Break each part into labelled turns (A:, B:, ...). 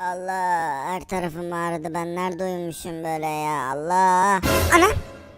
A: Allah her tarafım ağrıdı. Ben nerede uyumuşum böyle ya? Allah. Ana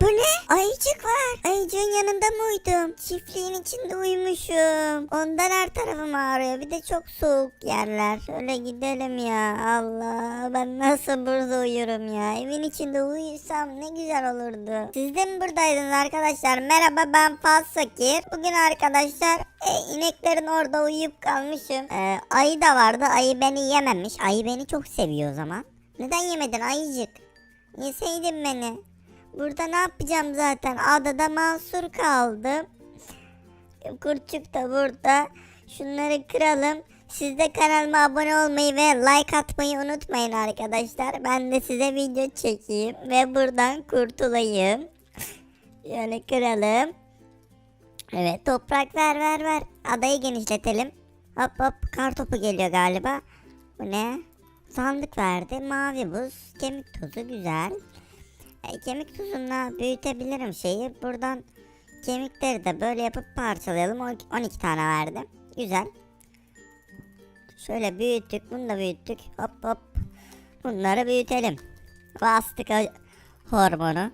A: bu ne? Ayıcık var. Ayıcığın yanında mı uyudum? Çiftliğin içinde uyumuşum. Ondan her tarafım ağrıyor. Bir de çok soğuk yerler. Şöyle gidelim ya. Allah ben nasıl burada uyurum ya. Evin içinde uyusam ne güzel olurdu. Siz de mi buradaydınız arkadaşlar? Merhaba ben Faz Fakir. Bugün arkadaşlar e, ineklerin orada uyuyup kalmışım. E, ayı da vardı. Ayı beni yememiş. Ayı beni çok seviyor o zaman. Neden yemedin ayıcık? Yeseydin beni. Burada ne yapacağım zaten? Adada mahsur kaldım. Kurçuk da burada. Şunları kıralım. Siz de kanalıma abone olmayı ve like atmayı unutmayın arkadaşlar. Ben de size video çekeyim ve buradan kurtulayım. Şöyle kıralım. Evet toprak ver ver ver. Adayı genişletelim. Hop hop kar topu geliyor galiba. Bu ne? Sandık verdi. Mavi buz. Kemik tozu güzel. E, kemik tuzunla büyütebilirim şeyi. Buradan kemikleri de böyle yapıp parçalayalım. On- 12 tane verdi. Güzel. Şöyle büyüttük. Bunu da büyüttük. Hop hop. Bunları büyütelim. Bastık hormonu.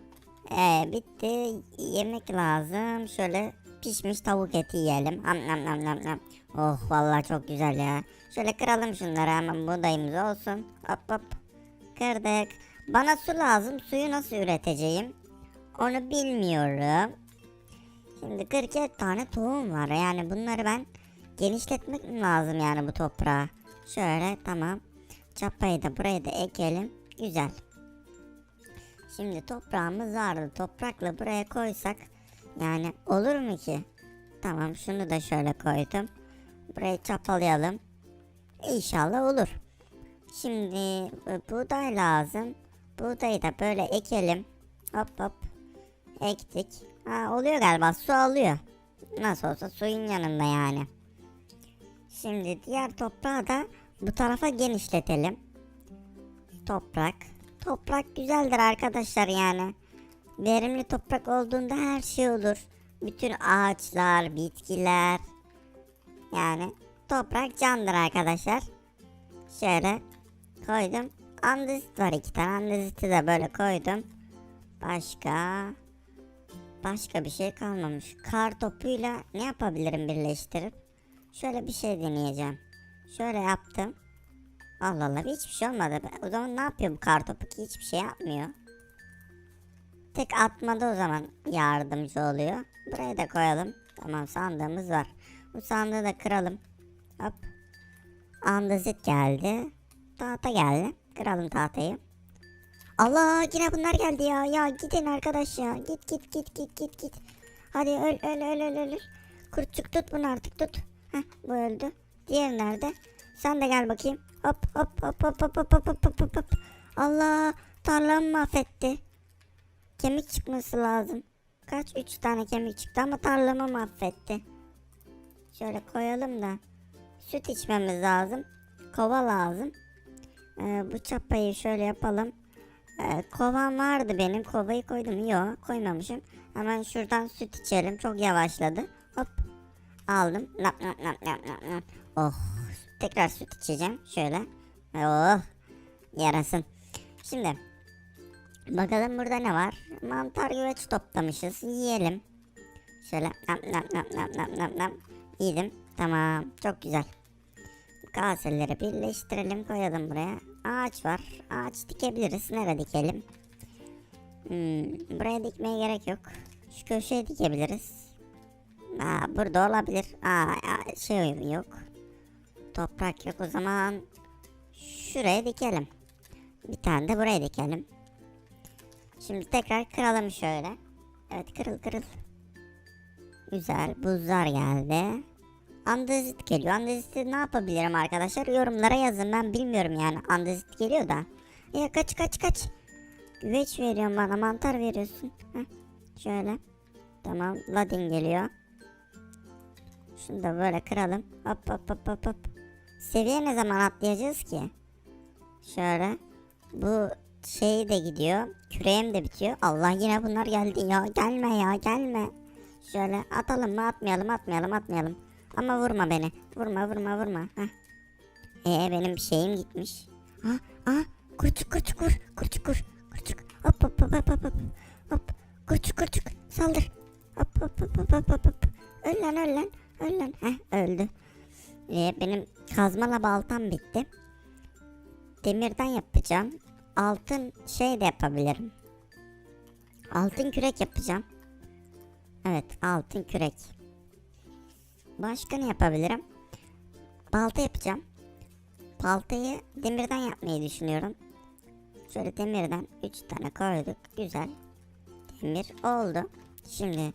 A: Ee, bitti. Yemek lazım. Şöyle pişmiş tavuk eti yiyelim. Am nam nam nam nam. Oh vallahi çok güzel ya. Şöyle kıralım şunları hemen buğdayımız olsun. Hop hop. Kırdık. Bana su lazım. Suyu nasıl üreteceğim? Onu bilmiyorum. Şimdi 47 tane tohum var. Yani bunları ben genişletmek mi lazım yani bu toprağı? Şöyle tamam. Çapayı da buraya da ekelim. Güzel. Şimdi toprağımız vardı. Toprakla buraya koysak yani olur mu ki? Tamam şunu da şöyle koydum. Burayı çapalayalım. İnşallah olur. Şimdi e, buğday lazım. Buğdayı da böyle ekelim. Hop hop. Ektik. Ha, oluyor galiba su alıyor. Nasıl olsa suyun yanında yani. Şimdi diğer toprağı da bu tarafa genişletelim. Toprak. Toprak güzeldir arkadaşlar yani. Verimli toprak olduğunda her şey olur. Bütün ağaçlar, bitkiler. Yani toprak candır arkadaşlar. Şöyle koydum. Andezit var iki tane. Andeziti de böyle koydum. Başka başka bir şey kalmamış. Kar topuyla ne yapabilirim birleştirip? Şöyle bir şey deneyeceğim. Şöyle yaptım. Allah Allah hiçbir şey olmadı. O zaman ne yapıyor bu kar topu ki hiçbir şey yapmıyor. Tek atmada o zaman yardımcı oluyor. Buraya da koyalım. Tamam sandığımız var. Bu sandığı da kıralım. Hop. Andezit geldi. Tahta geldi. Kıralım tahtayı. Allah yine bunlar geldi ya. Ya gidin arkadaş ya. Git git git git git git. Hadi öl öl öl öl öl. Kurtçuk tut bunu artık tut. Heh bu öldü. Diğer nerede? Sen de gel bakayım. Hop hop hop hop hop hop hop hop hop hop. Allah tarlamı mahvetti. Kemik çıkması lazım. Kaç? Üç tane kemik çıktı ama tarlamı mahvetti. Şöyle koyalım da. Süt içmemiz lazım. Kova lazım. Ee, bu çapayı şöyle yapalım. Ee, kovam vardı benim. Kovayı koydum. Yok koymamışım. Hemen şuradan süt içelim. Çok yavaşladı. Hop. Aldım. Nap nap nap nap nap nap. Oh. Tekrar süt içeceğim. Şöyle. Oh. Yarasın. Şimdi. Bakalım burada ne var? Mantar güveç toplamışız. Yiyelim. Şöyle nap nap nap nap nap nap nap. Yedim. Tamam. Çok güzel. Kaseleri birleştirelim koyalım buraya. Ağaç var. Ağaç dikebiliriz. Nereye dikelim? Hmm, buraya dikmeye gerek yok. Şu köşeye dikebiliriz. Aa, burada olabilir. Aa, şey yok. Toprak yok o zaman. Şuraya dikelim. Bir tane de buraya dikelim. Şimdi tekrar kıralım şöyle. Evet kırıl kırıl. Güzel buzlar geldi. Andezit geliyor. Andezit'i ne yapabilirim arkadaşlar? Yorumlara yazın. Ben bilmiyorum yani. Andezit geliyor da. Ya kaç kaç kaç. Güveç veriyorsun bana. Mantar veriyorsun. Heh. Şöyle. Tamam. Ladin geliyor. Şunu da böyle kıralım. Hop hop hop hop hop. Seviye ne zaman atlayacağız ki? Şöyle. Bu şey de gidiyor. Küreğim de bitiyor. Allah yine bunlar geldi ya. Gelme ya gelme. Şöyle atalım mı atmayalım atmayalım atmayalım. Ama vurma beni. Vurma vurma vurma. Heh. Ee benim bir şeyim gitmiş. Ha, ha, kurçuk kurçuk vur. Kurçuk vur. Kurçuk. Hop hop hop hop hop hop. Kurçuk kurçuk. Saldır. Hop hop hop hop hop. hop. Öl lan öl lan. Öl lan. Heh öldü. Ee, benim kazmala baltam bitti. Demirden yapacağım. Altın şey de yapabilirim. Altın kürek yapacağım. Evet altın kürek. Başka ne yapabilirim? Balta yapacağım. Baltayı demirden yapmayı düşünüyorum. Şöyle demirden 3 tane koyduk. Güzel. Demir oldu. Şimdi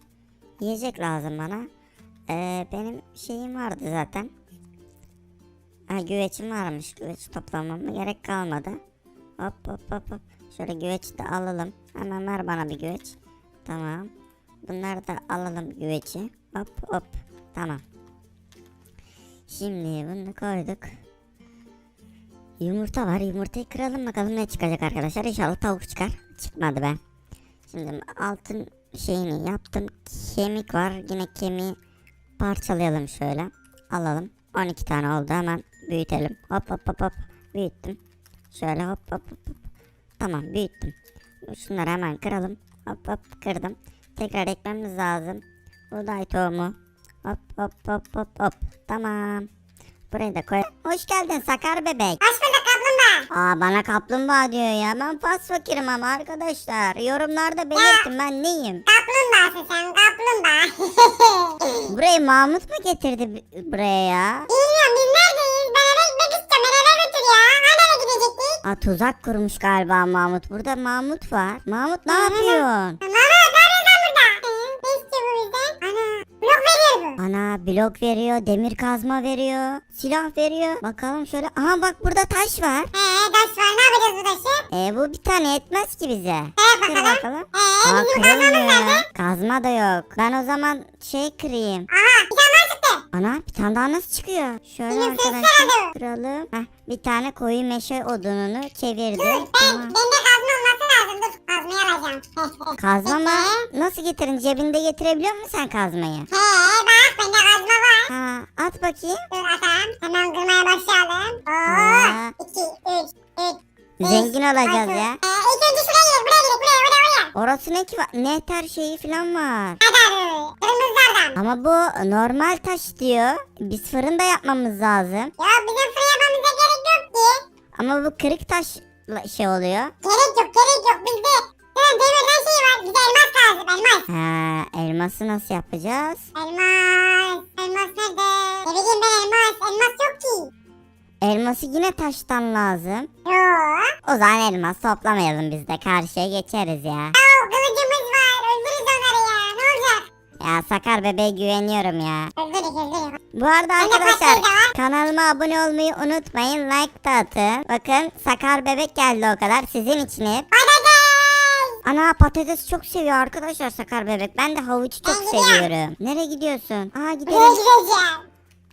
A: yiyecek lazım bana. Ee, benim şeyim vardı zaten. Ha, güveçim varmış. Güveç toplamama gerek kalmadı. Hop hop hop hop. Şöyle güveç de alalım. Hemen ver bana bir güveç. Tamam. Bunları da alalım güveci. Hop hop. Tamam. Şimdi bunu koyduk. Yumurta var. Yumurtayı kıralım bakalım ne çıkacak arkadaşlar. İnşallah tavuk çıkar. Çıkmadı be. Şimdi altın şeyini yaptım. Kemik var. Yine kemiği parçalayalım şöyle. Alalım. 12 tane oldu. Hemen büyütelim. Hop hop hop hop. Büyüttüm. Şöyle hop hop hop. hop. Tamam büyüttüm. Şunları hemen kıralım. Hop hop kırdım. Tekrar ekmemiz lazım. Buğday tohumu. Hop hop hop hop hop. Tamam. Burayı da koy. Hoş geldin Sakar bebek.
B: Hoş bulduk kaplumbağa.
A: Aa bana kaplumbağa diyor ya. Ben pas fakirim ama arkadaşlar. Yorumlarda belirtin ben neyim.
B: Kaplumbağasın sen kaplumbağa.
A: Burayı Mahmut mu getirdi buraya ya?
B: Bilmiyorum biz neredeyiz? Ben eve gitmek istiyorum. Beni eve götür ya. Hani eve gidecektik?
A: Aa tuzak kurmuş galiba Mahmut. Burada Mahmut var. Mahmut ne yapıyorsun?
B: Mama Ana blok veriyor,
A: demir kazma veriyor, silah veriyor. Bakalım şöyle. Aha bak burada taş var.
B: Ee taş var ne yapacağız bu taşı?
A: E bu bir tane yetmez ki bize.
B: Evet
A: Kır
B: bakalım.
A: bakalım.
B: Ee
A: Aa
B: bizim
A: kırılmıyor
B: kazmamız nerede?
A: Kazma da yok. Ben o zaman şey kırayım.
B: Aha bir tane.
A: Ana bir tane daha nasıl çıkıyor? Şöyle
B: Benim
A: arkadaşlar kıralım. Heh, bir tane koyu meşe odununu çevirdim.
B: Ben,
A: Tamam.
B: bende kazma olması lazım. Dur kazmayı alacağım.
A: Kazma mı? Nasıl getirin? Cebinde getirebiliyor musun sen kazmayı?
B: He bende kazma var.
A: Ha, at bakayım.
B: Dur atalım. Hemen kırmaya başlayalım.
A: Aa.
B: Oo. 2, 3, 3,
A: Zengin olacağız ya.
B: Ee, ilk önce şuraya gidelim. Buraya gidelim. Buraya buraya buraya.
A: Orası ne ki? var? Nehter şeyi falan var.
B: Hadi kırmızılardan.
A: Ama bu normal taş diyor. Biz fırında yapmamız lazım.
B: Ya bizim fırın yapmamıza gerek yok ki.
A: Ama bu kırık taş şey oluyor.
B: Gerek yok gerek yok. Bizde demirden şey var. Bize elmas lazım elmas.
A: Ha, elması nasıl yapacağız?
B: Elmas
A: Elması yine taştan lazım.
B: Yok.
A: O zaman elmas toplamayalım biz de karşıya geçeriz ya.
B: Aa, kılıcımız var. Öldürürüz onları ya. Ne olacak?
A: Ya Sakar bebeğe güveniyorum ya.
B: Öldürürüz öldürürüz.
A: Bu arada
B: de
A: arkadaşlar kanalıma abone olmayı unutmayın. Like da atın. Bakın Sakar bebek geldi o kadar sizin için hep. Ana patates çok seviyor arkadaşlar Sakar bebek. Ben de havucu çok
B: Ben gidiyorum.
A: seviyorum. Nereye gidiyorsun? Aa
B: Buraya
A: gidelim.
B: gideceğim.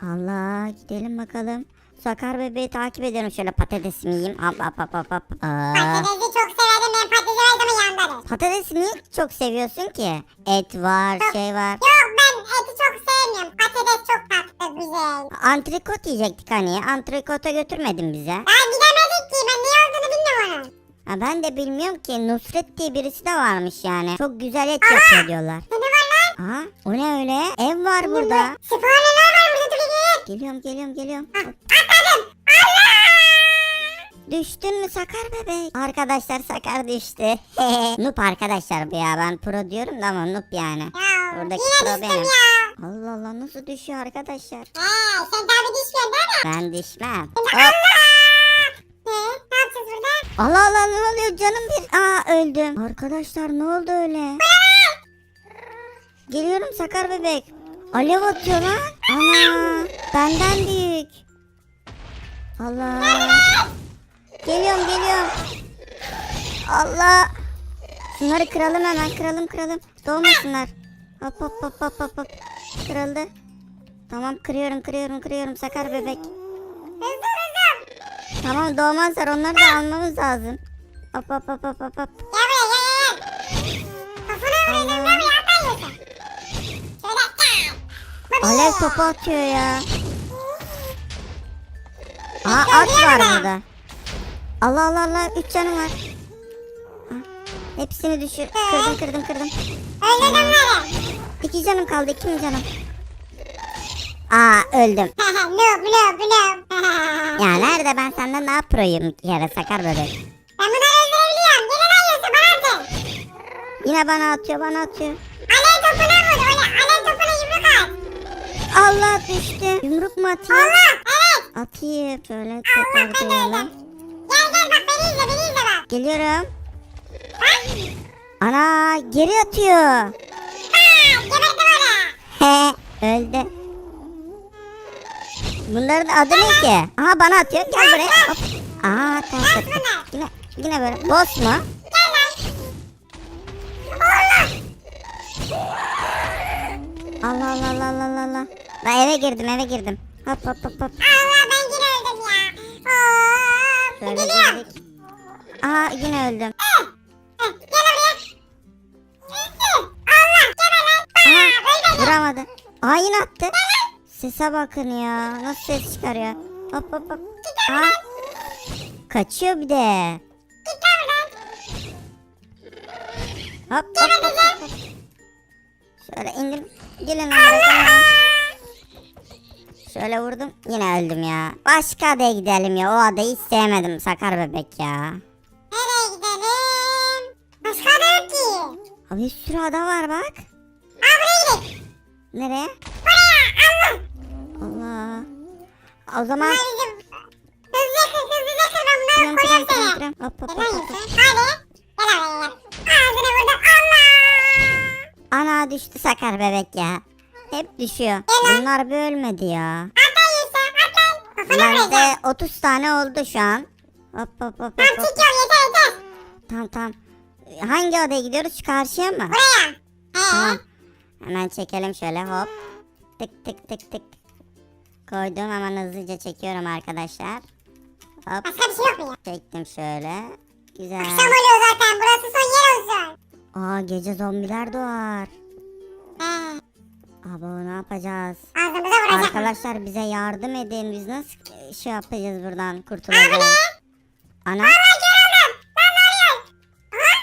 A: Allah gidelim bakalım. Sakar bebeği takip ediyorum şöyle patatesimi yiyeyim. Hop hop hop hop hop. Aa,
B: Patatesi çok severim. Ben patatesi her zaman
A: patatesi niye çok seviyorsun ki? Et var şey var.
B: Yok ben eti çok sevmiyorum. Patates çok tatlı güzel.
A: Antrikot yiyecektik hani. Antrikota götürmedin bize.
B: Ben gidemedik ki ben niye olduğunu bilmiyorum onun.
A: Ha, ben de bilmiyorum ki Nusret diye birisi de varmış yani. Çok güzel et yapıyor diyorlar.
B: Ne var lan?
A: Aha o ne öyle? Ev var burada.
B: Spawnlar var burada dur gel.
A: Geliyorum geliyorum geliyorum. Hop.
B: Atladım. Allah!
A: Düştün mü Sakar bebek? Arkadaşlar Sakar düştü. noob arkadaşlar bu ya ben pro diyorum da ama noob yani.
B: Ya
A: Buradaki
B: yine
A: pro
B: düştüm
A: benim.
B: ya.
A: Allah Allah nasıl düşüyor arkadaşlar?
B: He sen tabi düşmüyorsun değil mi?
A: Ben düşmem. Hop.
B: Allah! He ne yapacağız burada?
A: Allah Allah ne oluyor canım bir. Aa öldüm. Arkadaşlar ne oldu öyle? Geliyorum Sakar bebek. Alev atıyor lan. Ana benden büyük. Allah. Geliyorum geliyorum. Allah. Şunları kıralım hemen kıralım kıralım. Doğmasınlar. Hop hop hop hop hop hop. Kırıldı. Tamam kırıyorum kırıyorum kırıyorum Sakar bebek. Tamam doğmazlar onları da almamız lazım. Hop hop hop hop hop hop. Alev topu atıyor ya. Aa at var burada. Allah Allah Allah 3 canım var. Hepsini düşür. Kırdım kırdım kırdım.
B: Öldürdüm bunları.
A: 2 canım kaldı 2 mi canım? Aa öldüm.
B: noob noob noob.
A: Ya nerede ben senden daha proyum kere sakar bebek.
B: Ben bunları öldürebiliyorum. Gene ne yiyorsun bana atın.
A: Yine bana atıyor bana atıyor.
B: Alev topuna
A: Allah düştü. Yumruk mu atayım?
B: Allah. Evet.
A: Atayım. Şöyle
B: Allah
A: tekrar
B: ben de
A: diyelim.
B: öldüm. Gel gel bak beni izle beni izle bak.
A: Geliyorum.
B: Bak.
A: Ana geri atıyor.
B: Bak. Geberdim onu.
A: He öldü. Bunların adı ne ki? Aha bana atıyor. Gel buraya. Hop. Aa attı. Yine, yine böyle. Boss mu?
B: Allah
A: Allah Allah Allah Allah. Ben eve girdim eve girdim. Hop hop hop hop.
B: Allah ben yine öldüm ya. Of.
A: Şöyle
B: Geliyorum.
A: girdik. Aa yine öldüm.
B: Eh, eh, Gel oraya. Eh, Allah geber lan.
A: Aha
B: Bak öldüm.
A: vuramadı. Aa yine attı. Sese bakın ya. Nasıl ses çıkarıyor. Hop hop hop. Aa. Kaçıyor bir de.
B: Git lan buradan.
A: Hop hop hop hop. Şöyle indim. Gelin lan buraya, gelin lan. Şöyle vurdum. Yine öldüm ya. Başka adaya gidelim ya. O adayı hiç sevmedim. Sakar bebek ya.
B: Nereye gidelim? Başka da yok ki.
A: Abi bir sürü ada var bak.
B: Aa buraya gidelim.
A: Nereye?
B: Buraya Allah.
A: Allah. O zaman.
B: Hızlı kır hızlı kır ben bunları
A: tram,
B: seni.
A: tram. Hop hop
B: Gel
A: hop
B: lan. Yusuf. Hadi. Gel oraya gel. Ağzını vurdum. Allah.
A: Ana düştü sakar bebek ya. Hep düşüyor. Bunlar bir ölmedi ya.
B: Atla Yusuf atla. Kafana vuracağım.
A: Bende 30 tane oldu şu an. Hop hop hop hop.
B: Tamam
A: hop.
B: çıkıyorum yeter yeter.
A: Tamam tamam. Hangi adaya gidiyoruz? Şu karşıya mı?
B: Buraya. He.
A: Tamam. Hemen çekelim şöyle hop. Tık tık tık tık. Koydum hemen hızlıca çekiyorum arkadaşlar. Hop
B: Başka bir şey yok mu ya?
A: çektim şöyle. Güzel.
B: Akşam oluyor zaten. Burası son yer olsun.
A: Aa gece zombiler doğar.
B: He.
A: Abo ne yapacağız?
B: Ağzımıza vuracak.
A: Arkadaşlar bize yardım edin. Biz nasıl şey yapacağız buradan kurtulacağız? Ana
B: Allah görüldüm. Lan ne oluyor? Aha.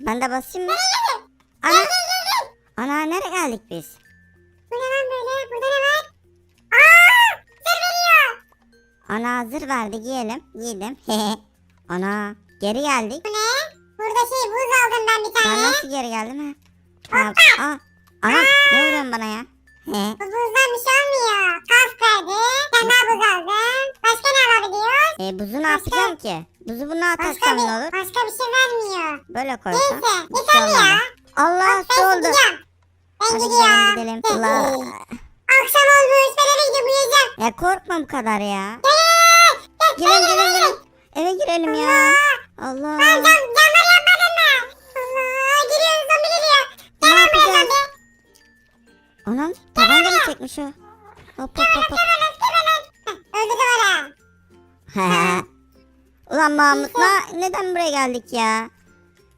A: ben de basayım mı? Ana
B: gel gel gel.
A: ana nereye geldik biz?
B: Bu ne lan böyle? Burada ne var? Aa! Sır veriyor.
A: Ana hazır verdi giyelim. Giydim. ana geri geldik.
B: Bu ne? Burada şey buz aldım ben bir
A: Ben
B: tane.
A: nasıl geri geldim ha? Tamam. Aa, ana ne vuruyorsun bana ya?
B: Buzdan bir şey olmuyor. Kask verdi. Sen daha buz aldın. Başka ne alabiliyoruz?
A: E, buzu ne yapacağım ki? Buzu
B: Başka
A: atarsam
B: bir,
A: ne olur?
B: başka bir şey vermiyor.
A: Böyle koysam.
B: Neyse.
A: bir şey
B: Yeterli ya.
A: Allah su
B: Ben
A: oldu.
B: Ben
A: Hadi
B: gidiyorum.
A: gidelim gidelim. Allah.
B: Akşam olmuş. Ben eve gidiyorum uyuyacağım.
A: Ya korkma bu kadar ya.
B: Gel.
A: Girelim girelim girelim. Eve girelim ya. Allah.
B: Lan cam,
A: Anam tabanca mı çekmiş o? Hop hop hop hop.
B: Öldü duvara.
A: Ulan Mahmut na- neden buraya geldik ya?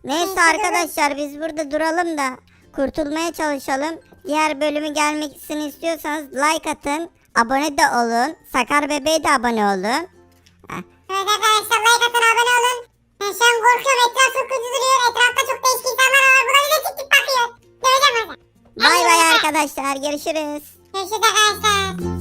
A: Neyse arkadaşlar biz burada duralım da kurtulmaya çalışalım. Diğer bölümü gelmesini istiyorsanız like atın. Abone de olun. Sakar bebeğe de abone olun. Heh.
B: Evet arkadaşlar like atın abone olun. Ben şu an korkuyorum etraf çok kötü duruyor. Etrafta çok değişik insanlar var. Bu da bize tik tik bakıyor. Döveceğim onu.
A: Bay bay arkadaşlar görüşürüz.
B: Görüşürüz arkadaşlar.